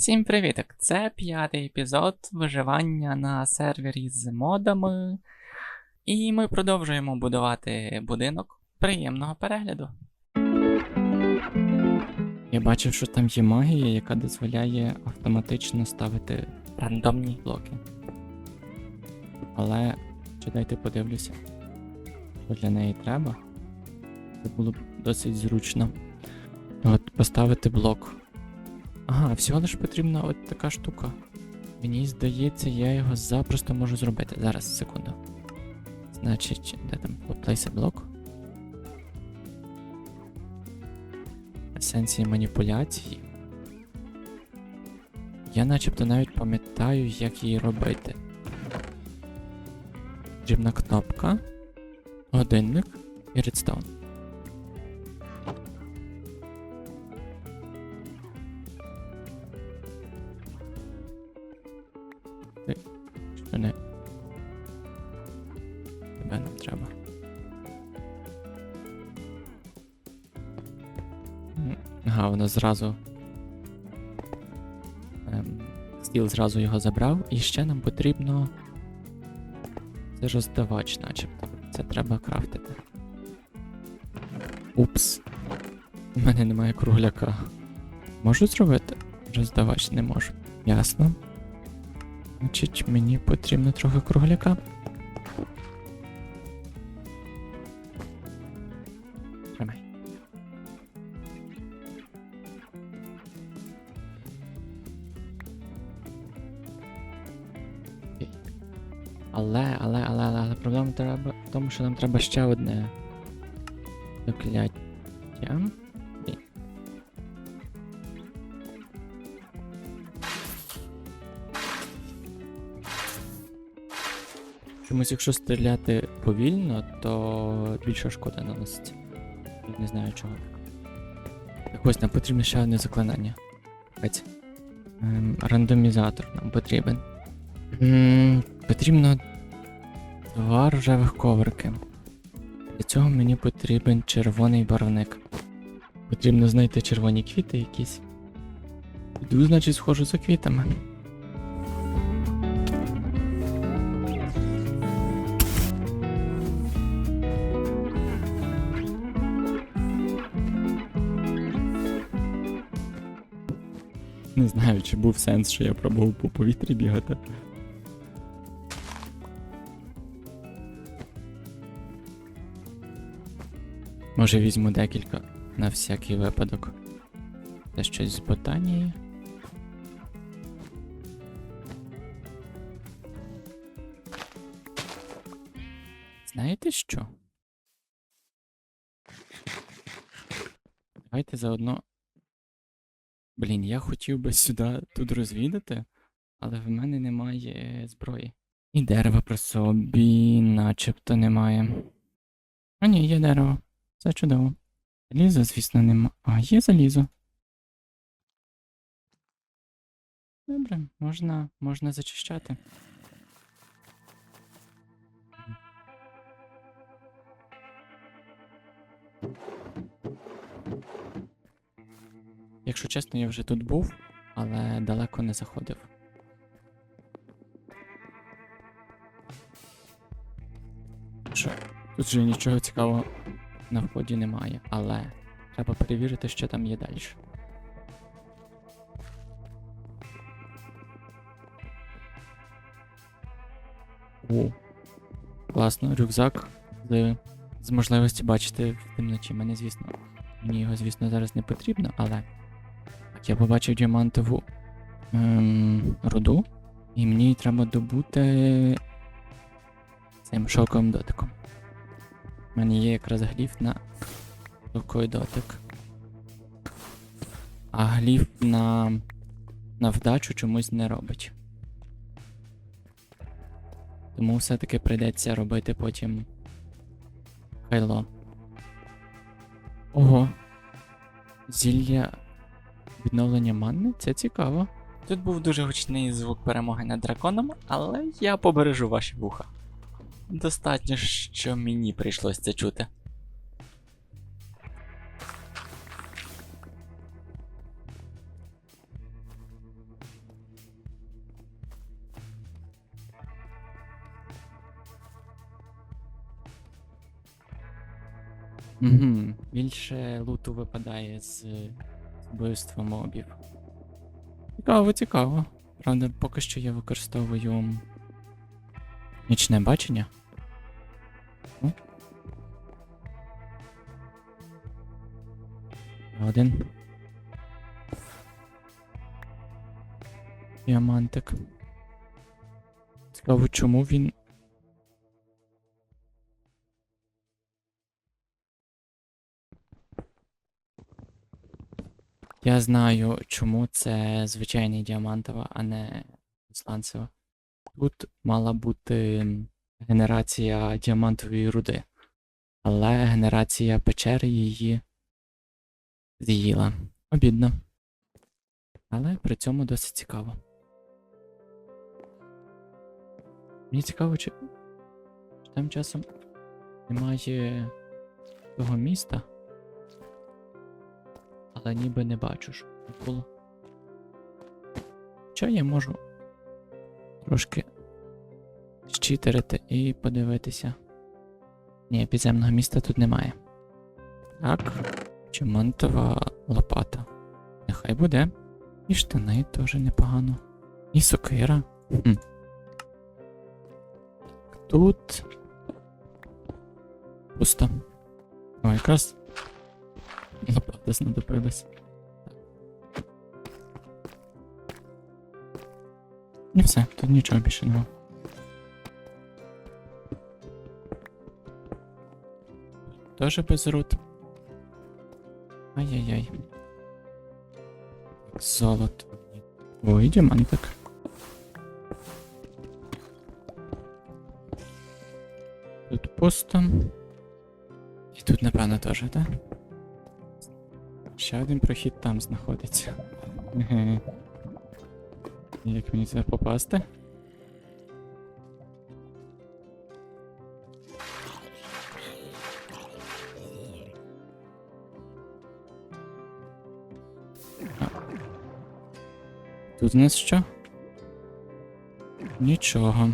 Всім привіток! Це п'ятий епізод виживання на сервері з модами. І ми продовжуємо будувати будинок. Приємного перегляду. Я бачив, що там є магія, яка дозволяє автоматично ставити рандомні блоки. Але чи дайте подивлюся, що для неї треба. Це було б досить зручно. От поставити блок. Ага, всього лиш потрібна от така штука. Мені здається, я його запросто можу зробити. Зараз, секунду. Значить, де там place a block? Есенції маніпуляції. Я начебто навіть пам'ятаю, як її робити. Потрібна кнопка, годинник і редстоун. Зразу. Ем, стіл зразу його забрав, і ще нам потрібно. Це роздавач, начебто. Це треба крафтити. Упс. У мене немає кругляка. Можу зробити? Роздавач не можу. Ясно. Значить, мені потрібно трохи кругляка. Тому, що нам треба ще одне закляття. Ні. Чомусь, якщо стріляти повільно, то більше шкода наноситься. Не знаю чого. Так ось нам потрібно ще одне заклинання. Ем, рандомізатор нам потрібен. М, потрібно два рожевих коврики. Для цього мені потрібен червоний барвник. Потрібно знайти червоні квіти якісь. Іду, значить, схожу за квітами. Не знаю, чи був сенс, що я пробував по повітрі бігати. Може візьму декілька на всякий випадок. Це щось з ботанії. Знаєте що? Давайте заодно Блін, я хотів би сюди тут розвідати, але в мене немає зброї. І дерева при собі начебто немає. А ні, є дерево. Це чудово. Заліза, звісно, нема. А, є залізо. Добре, можна, можна зачищати. Якщо чесно, я вже тут був, але далеко не заходив. Що? Тут же нічого цікавого на вході немає, але треба перевірити, що там є далі. О, класно, рюкзак з, з можливості бачити в темноті. Мене, звісно, мені його, звісно, зараз не потрібно, але. Я побачив діамантову ем, руду, і мені треба добути цим шоковим дотиком. У мене є якраз гліф на шоковий дотик. А гліф на, на вдачу чомусь не робить. Тому все-таки прийдеться робити потім хайло. Ого. Зілля Відновлення манни це цікаво. Тут був дуже гучний звук перемоги над драконом, але я побережу ваші вуха. Достатньо, що мені прийшлось це чути. Угу, Більше луту випадає з вбивства мобів. Цікаво, цікаво. Правда, поки що я використовую нічне бачення. Один. Діамантик. Цікаво, чому він. Я знаю, чому це звичайний діамантова, а не сланцева. Тут мала бути генерація діамантової руди, але генерація печери її з'їла. Обідно. Але при цьому досить цікаво. Мені цікаво, чи, там часом немає того міста. Але ніби не бачу, що було. Що я можу трошки щитерити і подивитися. Ні, підземного міста тут немає. Так, чимонтова лопата. Нехай буде. І штани теж непогано. І сокира. Хм. Тут. Пусто. О, якраз лопата знадобилась. І все, тут нічого більше нема. Тоже без рут. Ай-яй-яй. Золото. Ой, діамантик. Тут пусто. І тут, напевно, теж, так? Ще один прохід там знаходиться. Як мені це попасти? Тут у нас що? Нічого.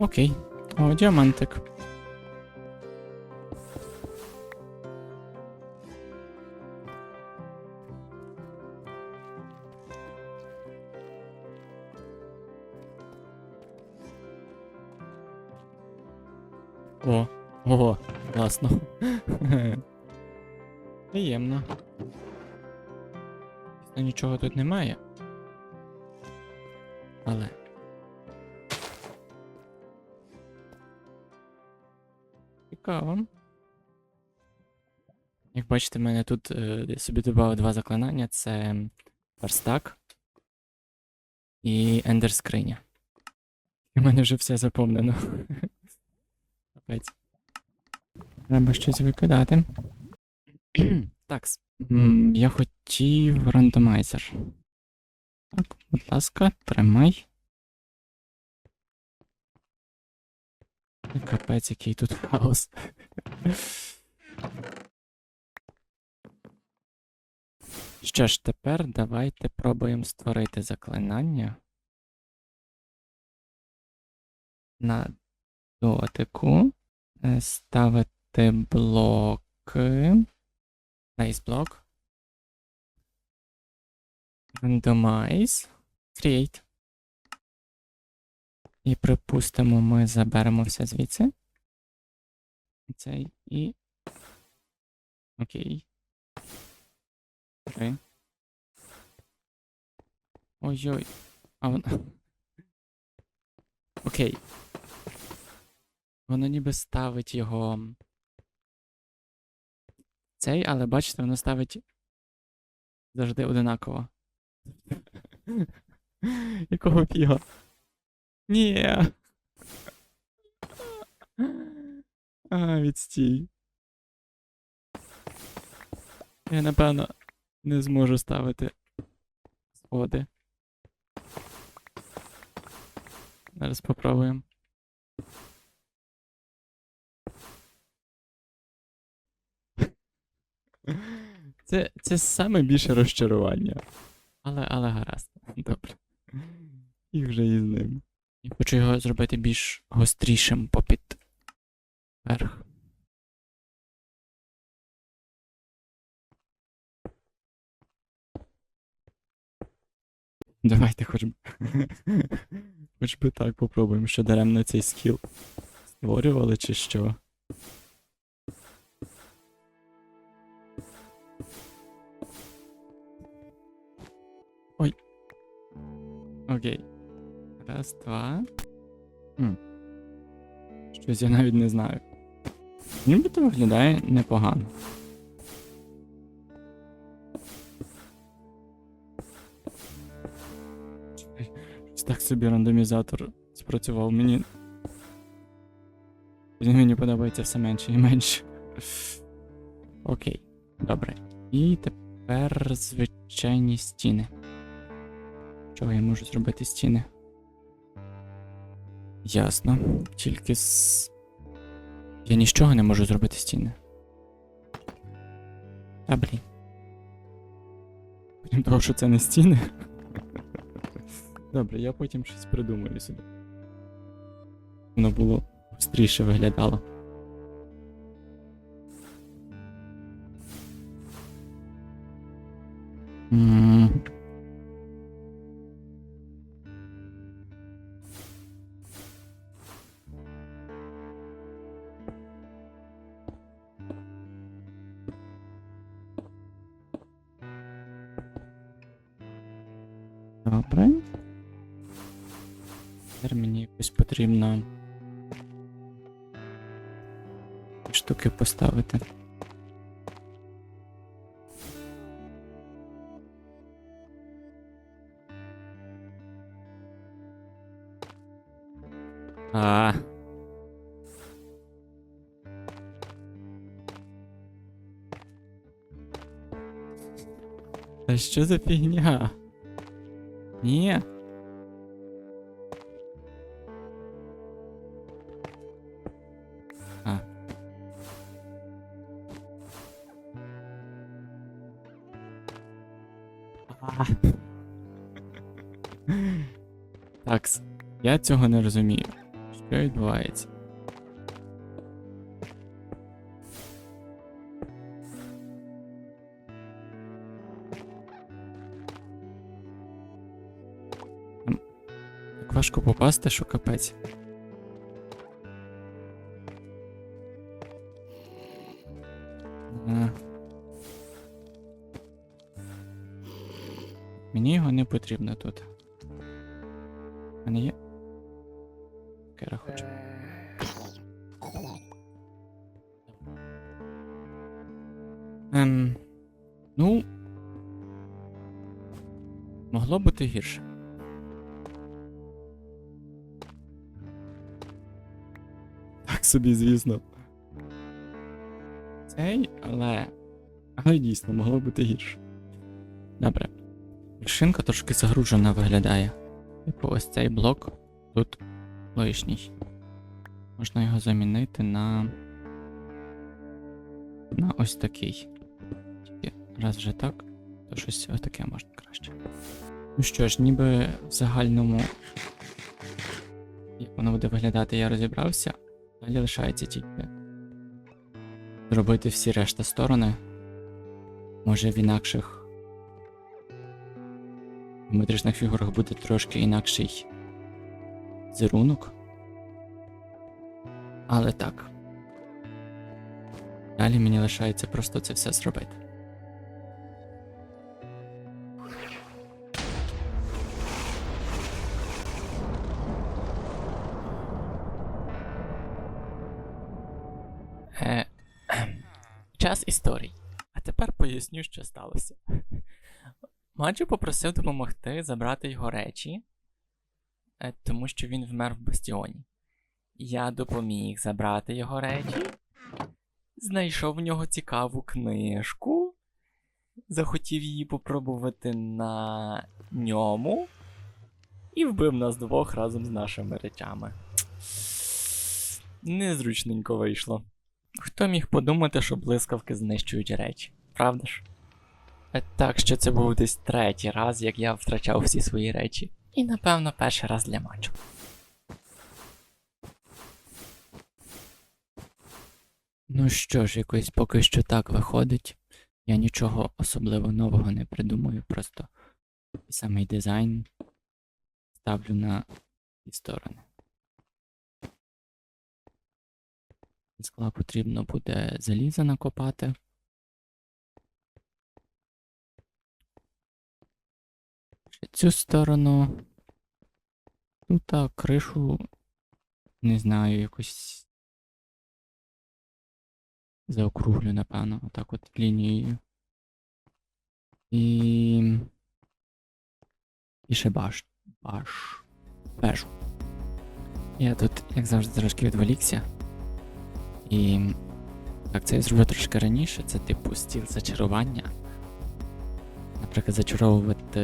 Окей. О, діамантик. О, ого, класно. Приємно. Нічого тут немає. Бачите, в мене тут е, я собі додав два заклинання: це верстак і ендер скриня. І в мене вже все заповнено. Треба щось викидати. так, я хотів рандомайзер. Так, будь ласка, тримай. Капець, який тут хаос. Що ж, тепер давайте пробуємо створити заклинання. На дотику е, ставити блоки. Блок. Randomize. Create. І припустимо, ми заберемо все звідси. Цей і. Окей. Три. Ой-ой. А воно. Окей. Воно ніби ставить його. Цей, але бачите, воно ставить завжди одинаково. Якого фіга? Ні. А, відстій. Я, напевно, не зможу ставити сходи. Зараз попробуємо. Це, це саме більше розчарування. Але, але гаразд. Добре. І вже і з ним. Я хочу його зробити більш гострішим попід верх. Давайте хоч би. хоч би так попробуємо, що даремно цей скіл створювали чи що. Ой. Окей. Раз, два. Хм. Щось я навіть не знаю. Нібито виглядає непогано. Так собі рандомізатор спрацював. Мені. Мені подобається все менше і менше. Окей, добре. І тепер звичайні стіни. Чого я можу зробити стіни? Ясно. Тільки з. Я нічого не можу зробити стіни. Та блін. Крім того, що це не стіни. Добре, я потім щось придумаю собі. Воно було гостріше виглядало. Штуки поставити. А. Та що за фігня? Ні. Цього не розумію. Що відбувається? Так важко попасти, що капець. Мені його не потрібно тут. Ну. Могло бути гірше. Так собі, звісно. Цей, але. Але дійсно, могло бути гірше. Добре. Вершинка трошки загружена виглядає. Типу, ось цей блок тут лишній. Можна його замінити на. На ось такий. Раз вже так, то щось ось таке можна краще. Ну що ж, ніби в загальному. Як воно буде виглядати, я розібрався. Далі лишається тільки. Зробити всі решта сторони. Може в інакших. В метричних фігурах буде трошки інакший зерунок. Але так. Далі мені лишається просто це все зробити. Поясню, що сталося. Маджо попросив допомогти забрати його речі, е, тому що він вмер в бастіоні. я допоміг забрати його речі, знайшов в нього цікаву книжку, захотів її попробувати на ньому і вбив нас двох разом з нашими речами. Незручненько вийшло. Хто міг подумати, що блискавки знищують речі, правда ж? Е, Так що це був десь третій раз, як я втрачав всі свої речі. І напевно перший раз для матчу. Ну що ж, якось поки що так виходить. Я нічого особливо нового не придумую, просто самий дизайн ставлю на ці сторони. Скла потрібно буде залізо накопати. Цю сторону. Тут а, кришу, не знаю, якось заокруглю, напевно, отак от лінією. І. І ще баш. Баш. Бежу. Я тут, як завжди, трошки відволікся. І. Так, це я зроблю трошки раніше. Це типу стіл зачарування. Наприклад, зачаровувати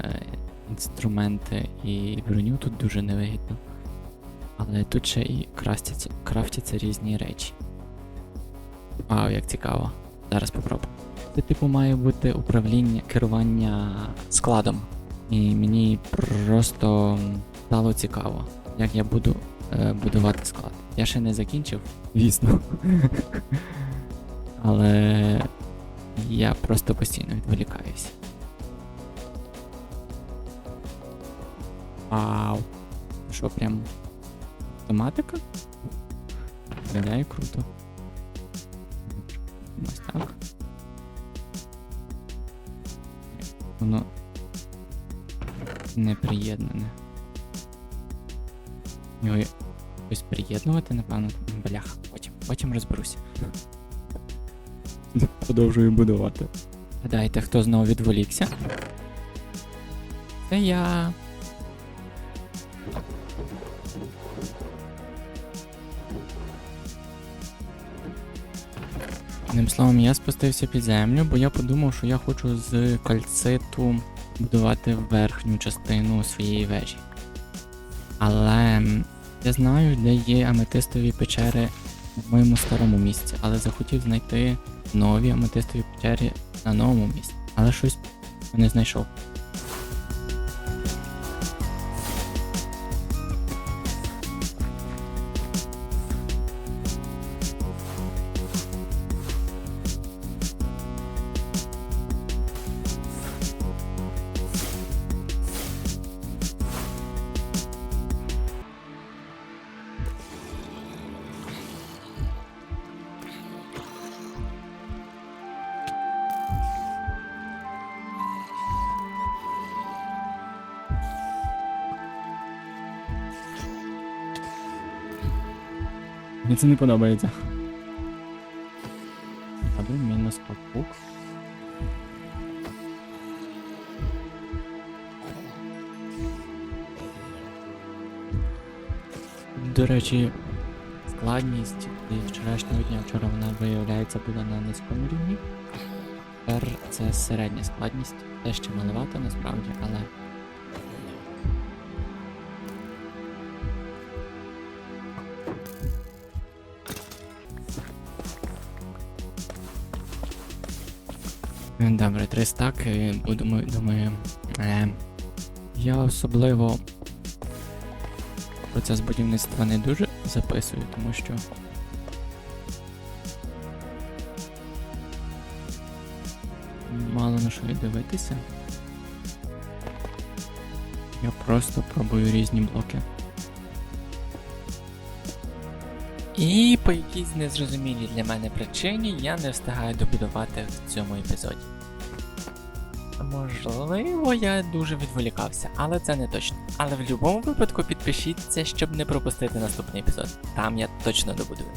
е, інструменти і броню тут дуже невигідно. Але тут ще і крафтяться, крафтяться різні речі. Вау, як цікаво. Зараз попробую. Це типу має бути управління керування складом. І мені просто стало цікаво, як я буду е, будувати склад. Я ще не закінчив, звісно. Але я просто постійно відволікаюся. Вау. Що прям автоматика? Виглядає круто. Ось так. Воно не приєднане. Його якось приєднувати, напевно. Бляха, потім, потім розберуся. Продовжую будувати. Гадайте, хто знову відволікся? Це я. Одним словом, я спустився під землю, бо я подумав, що я хочу з кальциту будувати верхню частину своєї вежі. Але я знаю, де є аметистові печери в моєму старому місці, але захотів знайти нові аметистові печери на новому місці. Але щось не знайшов. Мені це не подобається. Аби мінус папук. До речі, складність вчорашнього дня вчора вона виявляється була на низькому рівні. Тепер це середня складність. Те ще маловато насправді, але. Добре, три стаки, будемо, думаю. Е, я особливо процес будівництва не дуже записую, тому що. Мало на що дивитися. Я просто пробую різні блоки. І по якійсь незрозумілій для мене причині я не встигаю добудувати в цьому епізоді. Можливо, я дуже відволікався, але це не точно. Але в будь-якому випадку підпишіться, щоб не пропустити наступний епізод. Там я точно добудую.